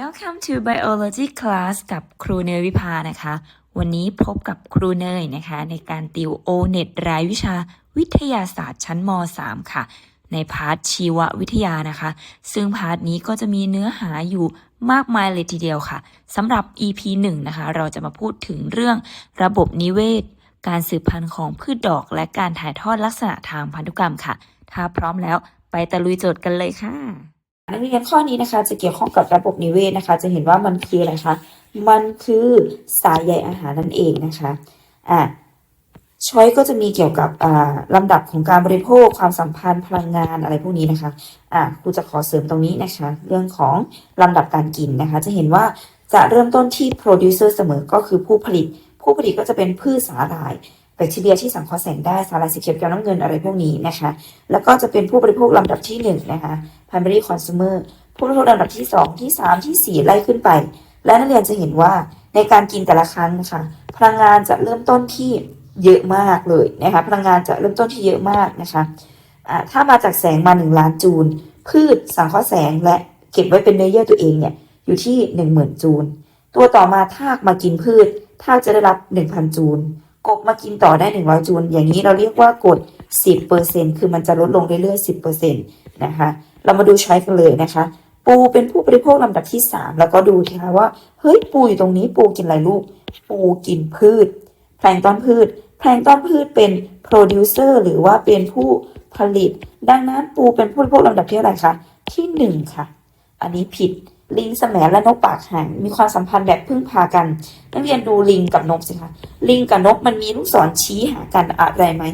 Welcome to Biology Class กับครูเนยวิภานะคะ วันนี้พบกับครูเนยนะคะ ในการติว o n e t รายวิชาวิทยาศาสตร์ชั้นม .3 ค่ะ ในพาร์ทชีววิทยานะคะ ซึ่งพาร์ทนี้ก็จะมีเนื้อหาอยู่มากมายเลยทีเดียวค่ะสำหรับ EP 1 นะคะ เราจะมาพูดถึงเรื่องระบบนิเวศ การสืบพันธุ์ของพืชดอก และการถ่ายทอดลักษณะทางพันธุกรรมค่ะ ถ้าพร้อมแล้วไปตะลุยโจทย์กันเลยค่ะ นักเรียนข้อนี้นะคะ จะเกี่ยวข้องกับระบบนิเวศนะคะ จะเห็นว่ามันคืออะไรคะ มันคือสายใยอาหารนั่นเองนะคะอะช้อยก็จะมีเกี่ยวกับอ่าลำดับของการบริโภคความสัมพันธ์พลังงานอะไรพวกนี้นะคะอะครูจะขอเสริมตรงนี้นะคะ เรื่องของลำดับการกินนะคะ จะเห็นว่าจะเริ่มต้นที่ producer เสมอก็คือผู้ผลิต ผู้ผลิตก็จะเป็นพืชสาหร่าย แบคทีเรียที่สังเคราะห์แสงได้สารสีเขียวแก้วน้ำเงินอะไรพวกนี้นะคะ แล้วก็จะเป็นผู้บริโภคลำดับที่หนึ่งนะคะ primary consumer ผู้บริโภคลำดับที่สองที่สามที่สี่ไล่ขึ้นไป และนักเรียนจะเห็นว่าในการกินแต่ละครั้งนะคะพลังงานจะเริ่มต้นที่เยอะมากเลยนะคะพลังงานจะเริ่มต้นที่เยอะมากนะคะอ่าถ้ามาจากแสงมาหนึ่งล้านจูล พืชสังเคราะห์แสงและเก็บไว้เป็นเนื้อเยื่อตัวเองเนี่ยอยู่ที่หนึ่งหมื่นจูล ตัวต่อมาทากมากินพืชทากจะได้รับหนึ่งพันจูล กบมากินต่อได้หนึ่งร้อยจูลอย่างนี้เราเรียกว่ากดสิบเปอร์เซ็นคือมันจะลดลงเรื่อยๆสิบเปอร์เซ็นตนะคะ เรามาดูช้อยกันเลยนะคะ ปูเป็นผู้บริโภคลำดับที่สามแล้วก็ดูทีคะว่าเฮ้ยปูอยู่ตรงนี้ปูกินอะไรลูก ปูกินพืชแพลงต้นพืชแพลงต้นพืชเป็น producer หรือว่าเป็นผู้ผลิต ดังนั้นปูเป็นผู้บริโภคลำดับที่เท่าไรคะที่หนึ่งค่ะ อันนี้ผิด ลิงแสมและนกปากหางมีความสัมพันธ์แบบพึ่งพากัน นักเรียนดูลิงกับนกสิคะลิงกับนกมันมีลูกศรชี้หากันอะไรไหม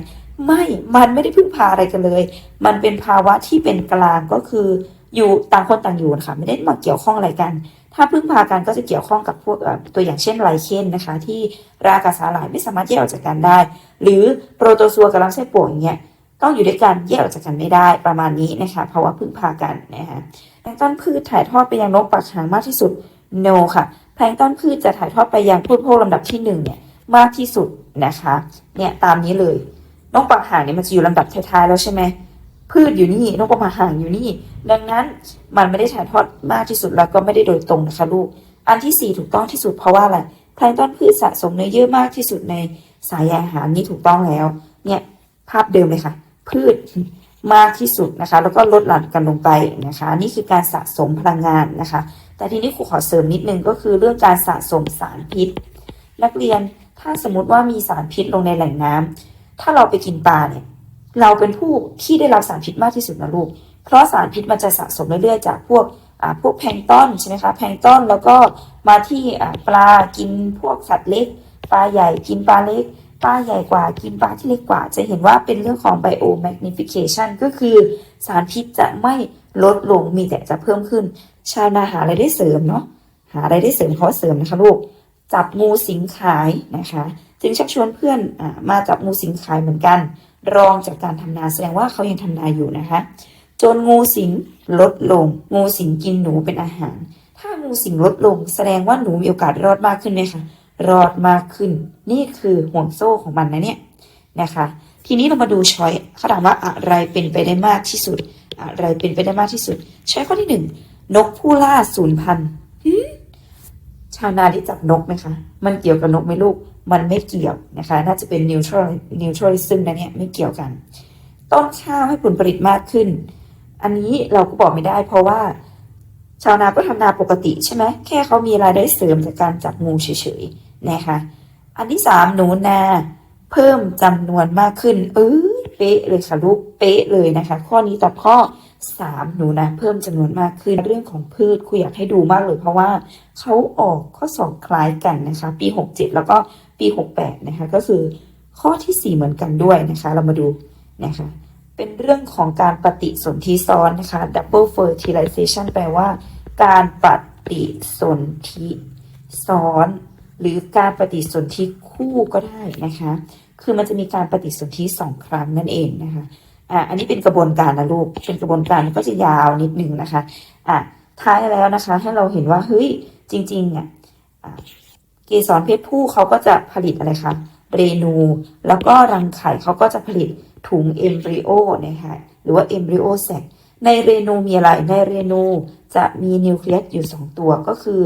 ไม่ มันไม่ได้พึ่งพาอะไรกันเลย มันเป็นภาวะที่เป็นกลางก็คืออยู่ต่างคนต่างอยู่นะคะไม่ได้มาเกี่ยวข้องอะไรกัน ถ้าพึ่งพากันก็จะเกี่ยวข้องกับพวกตัวอย่างเช่นไลเคนนะคะ ที่รากกับสาหร่ายไม่สามารถแยกออกจากกันได้ หรือโปรโตซัวกับลำไส้โป่งอย่างเงี้ย ต้องอยู่ด้วยกันแยกออกจากกันไม่ได้ประมาณนี้นะคะภาวะพึ่งพากันนะคะแพลงต้นพืชถ่ายทอดไปยังนกปากหางมากที่สุด no ค่ะแพลงต้นพืชจะถ่ายทอดไปยังผู้บริโภคลำดับที่หนึ่งเนี่ยมากที่สุดนะคะเนี่ยตามนี้เลยนกปากหางเนี่ยมันจะอยู่ลำดับท้ายๆแล้วใช่ไหมพืชอยู่นี่นกปากหางอยู่นี่ ดังนั้นมันไม่ได้ถ่ายทอดมากที่สุดแล้วก็ไม่ได้โดยตรงนะคะลูก อันที่สี่ถูกต้องที่สุดเพราะว่าอะไรแพลงต้นพืชสะสมเนื้อเยื่อมากที่สุดในสายอาหารนี่ถูกต้องแล้ว เนี่ยภาพเดิมเลยค่ะ พืชมากที่สุดนะคะ แล้วก็ลดหลั่นกันลงไปนะคะนี่คือการสะสมพลังงานนะคะ แต่ทีนี้ครูขอเสริมนิดนึงก็คือเรื่องการสะสมสารพิษ นักเรียนถ้าสมมติว่ามีสารพิษลงในแหล่งน้ำถ้าเราไปกินปลาเนี่ยเราเป็นผู้ที่ได้รับสารพิษมากที่สุดนะลูก เพราะสารพิษมันจะสะสมเรื่อยๆจากพวกพวกแพงต้นใช่ไหมคะแพงต้นแล้วก็มาที่ปลากินพวกสัตว์เล็ก ปลาใหญ่กินปลาเล็ก ปลาใหญ่กว่ากินปลาที่เล็กกว่า จะเห็นว่าเป็นเรื่องของ biomagnification ก็คือสารพิษจะไม่ลดลงมีแต่จะเพิ่มขึ้น ชาวนาหาอะไรได้เสริมเนาะหาอะไรได้เสริมเขาเสริมนะคะลูกจับงูสิงขายนะคะ จึงชักชวนเพื่อนอมาจับงูสิงขายเหมือนกัน รองจากการทำนาแสดงว่าเขายังทำนาอยู่นะคะ จนงูสิงลดลง งูสิงกินหนูเป็นอาหาร ถ้างูสิงลดลง แสดงว่าหนูมีโอกาสรอดมากขึ้นไหมคะ รอดมากขึ้น นี่คือห่วงโซ่ของมันนะเนี่ยนะคะ ทีนี้เรามาดูช้อยเขาถามว่าอะไรเป็นไปได้มากที่สุด อะไรเป็นไปได้มากที่สุด ช้อยข้อที่หนึ่งนกผู้ล่าสูญพันธุ์หืมชาวนาที่จับนกไหมคะ มันเกี่ยวกับนกไหมลูก มันไม่เกี่ยวนะคะ น่าจะเป็น neutral neutralism นะเนี่ยไม่เกี่ยวกัน ต้นข้าวให้ผลผลิตมากขึ้น อันนี้เราก็บอกไม่ได้ เพราะว่า ชาวนาก็ทำนาปกติใช่ไหมแค่เขามีรายได้เสริมจากการจับงูเฉยๆ นะคะอันที่สามหนูนาเพิ่มจำนวนมากขึ้นเออเป๊ะเลยค่ะลูกเป๊ะเลยนะคะ ข้อนี้ตอบข้อสามหนูนาเพิ่มจำนวนมากขึ้นเรื่องของพืชครูอยากให้ดูมากเลยเพราะว่าเขาออกข้อสอบคล้ายกันนะคะ ปีหกเจ็ดแล้วก็ปีหกแปดนะคะ ก็คือข้อที่สี่เหมือนกันด้วยนะคะ เรามาดูนะคะ เป็นเรื่องของการปฏิสนธิซ้อนนะคะ double fertilization แปลว่า การปฏิสนธิซ้อน หรือการปฏิสนธิคู่ก็ได้นะคะ คือมันจะมีการปฏิสนธิสองครั้งนั่นเองนะคะอะอันนี้เป็นกระบวนการนะลูก เป็นกระบวนการก็จะยาวนิดนึงนะคะอะท้ายแล้วนะคะให้เราเห็นว่าเฮ้ยจริงๆเนี่ยอะเกสรเพศผู้เขาก็จะผลิตอะไรคะเรนู แล้วก็รังไข่เขาก็จะผลิตถุงเอมบริโอนะคะหรือว่าเอมบริโอแซกในเรนูมีอะไรในเรนูจะมีนิวเคลียสอยู่ 2 ตัวก็คือ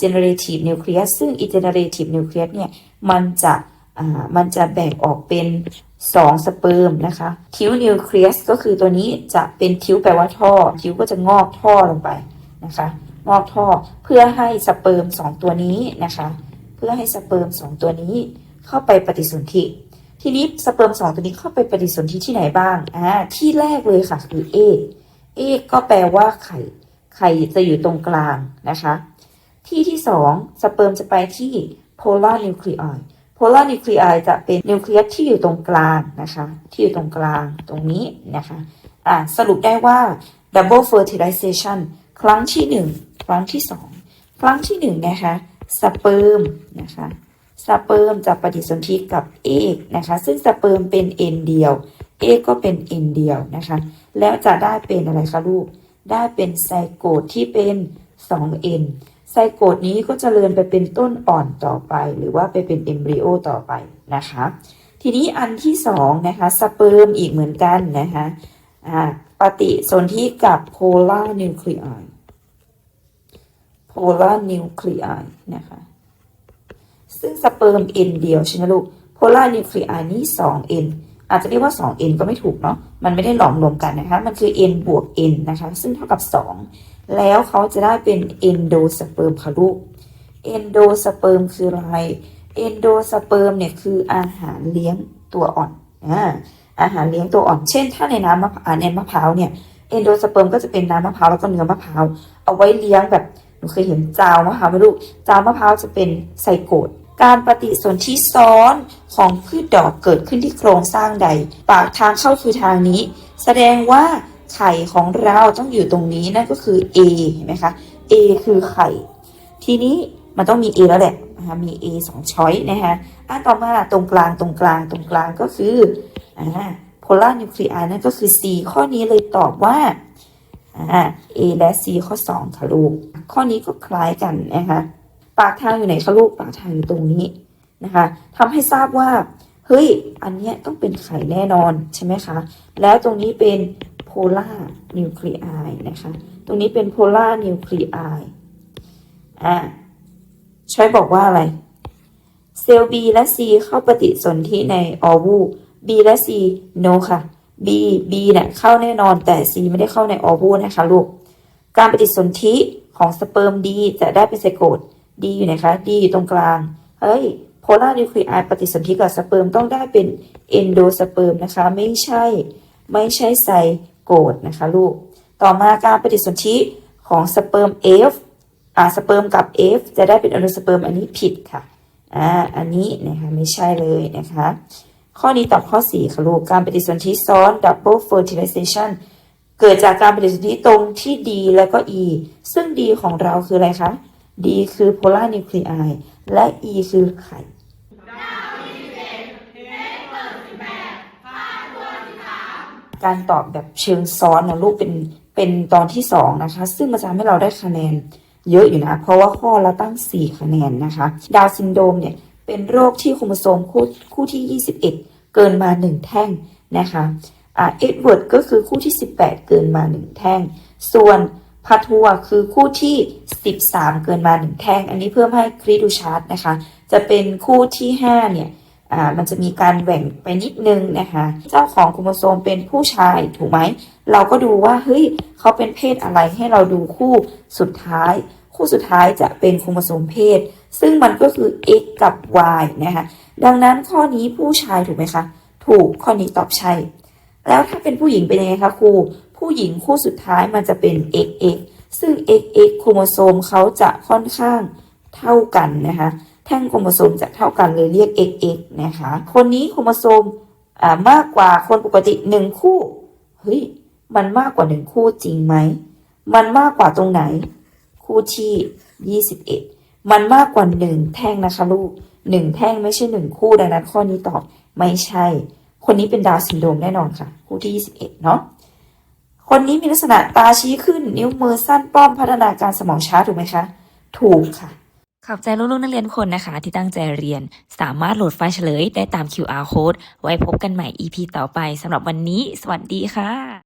generative nucleus ซึ่ง e generative nucleus เนี่ยมันจะอ่ามันจะแบ่งออกเป็น 2 สเปิร์มนะคะทิวนิวเคลียสก็คือตัวนี้จะเป็นทิวแปลว่าท่อ ทิวก็จะงอกท่อลงไปนะคะงอกท่อเพื่อให้สเปิร์มสองตัวนี้นะคะ เพื่อให้สเปิร์มสองตัวนี้เข้าไปปฏิสนธิทีนี้สเปิร์มสองตัวนี้เข้าไปปฏิสนธิที่ไหนบ้างอ่าที่แรกเลยค่ะคือเอกเอกก็แปลว่าไข่ไข่จะอยู่ตรงกลางนะคะ ที่ที่สองสเปิร์มจะไปที่ polar nuclei polar nuclei จะเป็นนิวเคลียสที่อยู่ตรงกลางนะคะ ที่อยู่ตรงกลางตรงนี้นะคะอ่าสรุปได้ว่า double fertilization ครั้งที่หนึ่งครั้งที่สองครั้งที่หนึ่งนะคะ สเปิร์มนะคะสเปิร์มจะปฏิสนธิกับเอกนะคะ ซึ่งสเปิร์มเป็นเอ็นเดียว เอกก็เป็นเอ็นเดียวนะคะ แล้วจะได้เป็นอะไรคะลูก ได้เป็นไซโกตที่เป็น2เอ็น ไซโกตนี้ก็จเจริญไปเป็นต้นอ่อนต่อไป หรือว่าไปเป็นเอมบริโอต่อไปนะคะ ทีนี้อันที่สองนะคะสเปิร์มอีกเหมือนกันนะคะปฏิสนธิกับโพลาร์นิวคลีไอโพลาร์นิวคลีไอนะคะ ซึ่งสเปิร์มเอ็นเดียวใช่ไหมลูกโพลาร์นิวคลีไอนี่2เอ็นอาจจะเรียกว่า2เอ็นก็ไม่ถูกเนาะ มันไม่ได้หลอมรวมกันนะคะ มันคือ n บวก n นะคะ ซึ่งเท่ากับ 2 แล้วเขาจะได้เป็นเอนโดสเปิร์มค่ะลูกเอนโดสเปิร์มคืออะไรเอนโดสเปิร์มเนี่ยคืออาหารเลี้ยงตัวอ่อนอ่าอาหารเลี้ยงตัวอ่อน เช่น ถ้าในน้ำมะพร้าวในมะพร้าวเนี่ยเอนโดสเปิร์มก็จะเป็นน้ำมะพร้าวแล้วก็เนื้อมะพร้าวเอาไว้เลี้ยงแบบหนูเคยเห็นจาวมะพร้าวไหมลูกจาวมะพร้าวจะเป็นไซโกตการปฏิสนธิซ้อนของพืชดอกเกิดขึ้นที่โครงสร้างใด ปากทางเข้าคือทางนี้ แสดงว่า ไข่ของเราต้องอยู่ตรงนี้นั่นก็คือ A เห็นไหมคะ A คือไข่ ทีนี้มันต้องมี A แล้วแหละนะคะมี A สองช้อยนะคะอะต่อมาตรงกลางตรงกลางตรงกลางก็คืออ่า polar nuclei นั่นก็คือ C ข้อนี้เลยตอบว่าอ่า A และ C ข้อ2ค่ะลูกข้อนี้ก็คล้ายกันนะคะปากทางอยู่ไหนคะลูกปากทางอยู่ตรงนี้นะคะทำให้ทราบว่าเฮ้ย อันเนี้ยต้องเป็นไข่แน่นอนใช่ไหมคะ แล้วตรงนี้เป็น polar nuclei นะคะ ตรงนี้เป็น polar nuclei อ่าช่วยบอกว่าอะไร เซลล์ B และ C เข้าปฏิสนธิในออวู B และ C no ค่ะ B B เนี่ยเข้าแน่นอนแต่ C ไม่ได้เข้าในออวูนะคะลูก การปฏิสนธิของสเปิร์ม D จะได้เป็นไซโกต D อยู่ไหนคะ D อยู่ตรงกลาง เฮ้ยโพลาร์นิวคลีไอปฏิสนธิกับสเปิร์มต้องได้เป็นเอนโดสเปิร์มนะคะ ไม่ใช่ ไม่ใช่ไซ โกตนะคะลูก ต่อมาการปฏิสนธิของสเปิร์ม F อ่าสเปิร์มกับ F จะได้เป็นอนโดสเปิร์มอันนี้ผิดค่ะอ่าอันนี้นะคะไม่ใช่เลยนะคะ ข้อนี้ตอบข้อ 4 ค่ะลูก การปฏิสนธิซ้อน double fertilization เกิดจากการปฏิสนธิตรงที่ D แล้วก็ E ซึ่ง D ของเราคืออะไรคะ D คือ polar nuclei และ E คือไข่ การตอบแบบเชิงซ้อนนะลูกเป็นเป็นตอนที่สองนะคะ ซึ่งมันจะทำให้เราได้คะแนนเยอะอยู่นะ เพราะว่าข้อละตั้ง 4 คะแนนนะคะ ดาวซินโดรมเนี่ยเป็นโรคที่โครโมโซมคู่คู่ที่ 21 เกินมา 1 แท่งนะคะอ่าเอ็ดเวิร์ดก็คือคู่ที่ 18 เกินมา 1 แท่ง ส่วนพาทัวคือคู่ที่ 13 เกินมา 1 แท่ง อันนี้เพิ่มให้คริดูชาร์ตนะคะ จะเป็นคู่ที่ 5 เนี่ย อ่ามันจะมีการแหว่งไปนิดนึงนะคะ เจ้าของโครโมโซมเป็นผู้ชายถูกไหม เราก็ดูว่าเฮ้ยเขาเป็นเพศอะไรให้เราดูคู่สุดท้าย คู่สุดท้ายจะเป็นโครโมโซมเพศ ซึ่งมันก็คือ x กับ y นะคะดังนั้นข้อนี้ผู้ชายถูกไหมคะ ถูกข้อนี้ตอบใช่ แล้วถ้าเป็นผู้หญิงเป็นยังไงคะครูผู้หญิงคู่สุดท้ายมันจะเป็น xx ซึ่ง xx โครโมโซมเขาจะค่อนข้างเท่ากันนะคะ แท่งโครโมโซมจะเท่ากันเลยเรียก xx นะคะ คนนี้โครโมโซมอ่ามากกว่าคนปกติหนึ่งคู่ เฮ้ย มันมากกว่าหนึ่งคู่จริงไหม มันมากกว่าตรงไหน คู่ที่ยี่สิบเอ็ดมันมากกว่าหนึ่งแท่งนะคะลูกหนึ่งแท่งไม่ใช่หนึ่งคู่ดังนั้นข้อนี้ตอบไม่ใช่ คนนี้เป็นดาวซินโดมแน่นอนค่ะ คู่ที่ยี่สิบเอ็ดเนาะคนนี้มีลักษณะตาชี้ขึ้นนิ้วมือสั้นป้อมพัฒนาการสมองช้าถูกไหมคะ ถูกค่ะ ขอบใจลูกๆนักเรียนคนนะคะ ที่ตั้งใจเรียน สามารถโหลดไฟล์เฉลยได้ตาม QR code ไว้พบกันใหม่ EP ต่อไปสำหรับวันนี้ สวัสดีค่ะ